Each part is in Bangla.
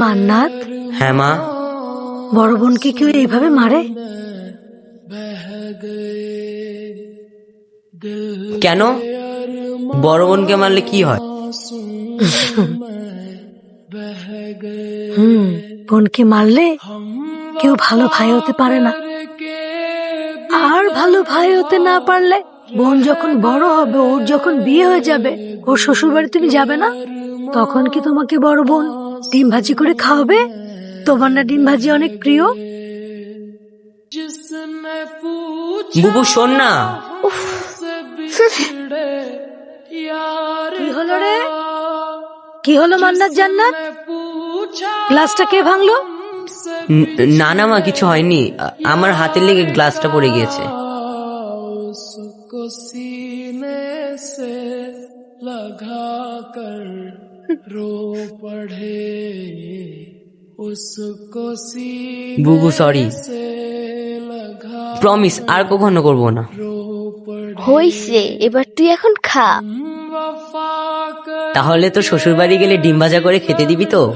মান্নাত হ্যাঁ মা। বড় বোনকে কেউ এইভাবে মারে? কেন? বড় বোনকে মারলে কি হয়? হুম বোনকে মারলে কেউ ভালো ভাই হতে পারে না। আর ভালো ভাই হতে না পারলে বোন যখন বড় হবে ওর যখন বিয়ে হয়ে যাবে ওর শ্বশুর বাড়ি তুমি যাবে না? তখন কি তোমাকে বড় বোন ডিম ভাজি করে খাওয়াবে তোমার না ডিম ভাজি অনেক প্রিয় বুবু শোন না কি হলো রে কি হলো মান্নাত জান্নাত গ্লাসটা কে ভাঙলো ন- না না মা কিছু হয়নি আ- আমার হাতের লেগে গ্লাসটা পড়ে গিয়েছে उसको सीने से लगा कर रो पड़े उसको सीने বুবু সরি প্রমিস আর কখনো করব না। হইছে এবার তুই এখন খা। তাহলে তো শ্বশুর বাড়ি গেলে ডিম ভাজা করে খেতে দিবি তো।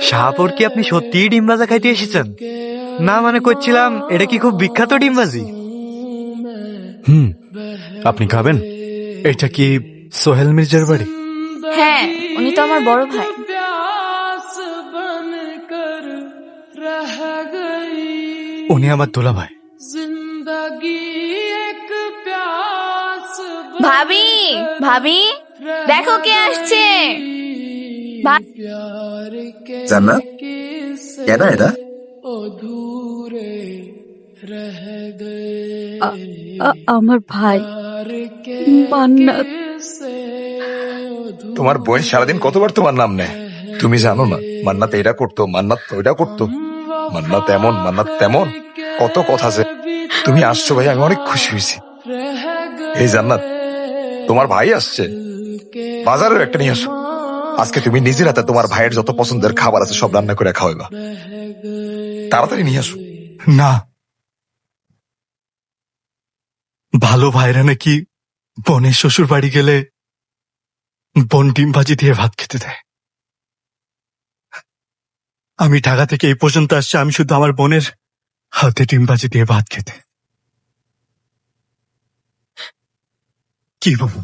শাহপুর কি আপনি সত্যিই ডিম ভাজা খাইতে এসেছেন? না মানে করছিলাম এটা কি খুব বিখ্যাত ডিম ভাজি? হুম আপনি খাবেন? এটা কি সোহেল মির্জার বাড়ি? হ্যাঁ উনি তো আমার বড় ভাই। উনি আমার দোলা ভাই ভাবি ভাবি দেখো কে আসছে। জান্নাত কেডা এটা? আমার ভাই। মান্নাত তোমার বোন সারাদিন কতবার তোমার নাম নেয়? তুমি জানো না। মান্নাত এটা করতো, মান্নাত ওইটা করতো। মান্নাত এমন, মান্নাত তেমন। কত কথা আছে তুমি আসছো ভাই, আমি অনেক খুশি হয়েছি। এই জান্নাত, তোমার ভাই আসছে। বাজারের একটা নিয়ে আসো। আজকে তুমি নিজের হাতে তোমার ভাইয়ের যত পছন্দের খাবার আছে সব রান্না করে খাওয়াইবা। তাড়াতাড়ি নিয়ে আসো। না। ভালো ভাইরা নাকি বোনের শ্বশুর বাড়ি গেলে বোন ডিম ভাজি দিয়ে ভাত খেতে দেয়। আমি ঢাকা থেকে এই পর্যন্ত আসছি, আমি শুধু আমার বোনের হাতে ডিম ভাজি দিয়ে ভাত খেতে। কি বাবু?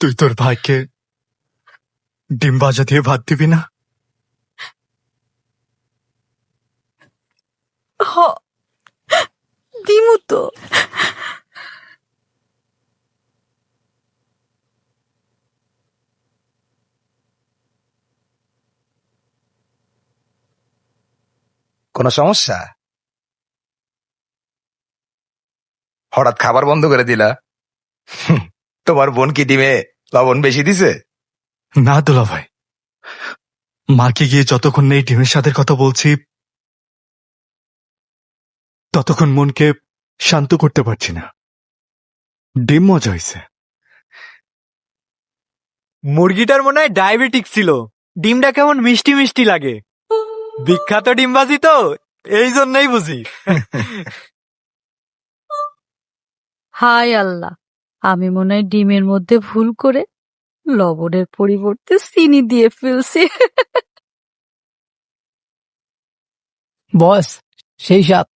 তুই তোর ভাইকে ডিম ভাজা দিয়ে ভাত দিবি না? দিমু তো। কোনো সমস্যা? হঠাৎ খাবার বন্ধ করে দিলা। তোমার বোন কি ডিমে লবণ বেশি দিছে? না দোলা ভাই। মাকে গিয়ে যতক্ষণ নেই ডিমের স্বাদের কথা বলছি ততক্ষণ মনকে শান্ত করতে পারছি না। ডিম মজা হয়েছে মুরগিটার মনে হয় ডায়াবেটিক ছিল। ডিমটা কেমন মিষ্টি মিষ্টি লাগে। বিখ্যাত ডিমবাজি তো এই জন্যই বুঝি। হাই আল্লাহ আমি মনে হয় ডিমের মধ্যে ভুল করে লবণের পরিবর্তে চিনি দিয়ে ফেলছি। বস সেই সাপ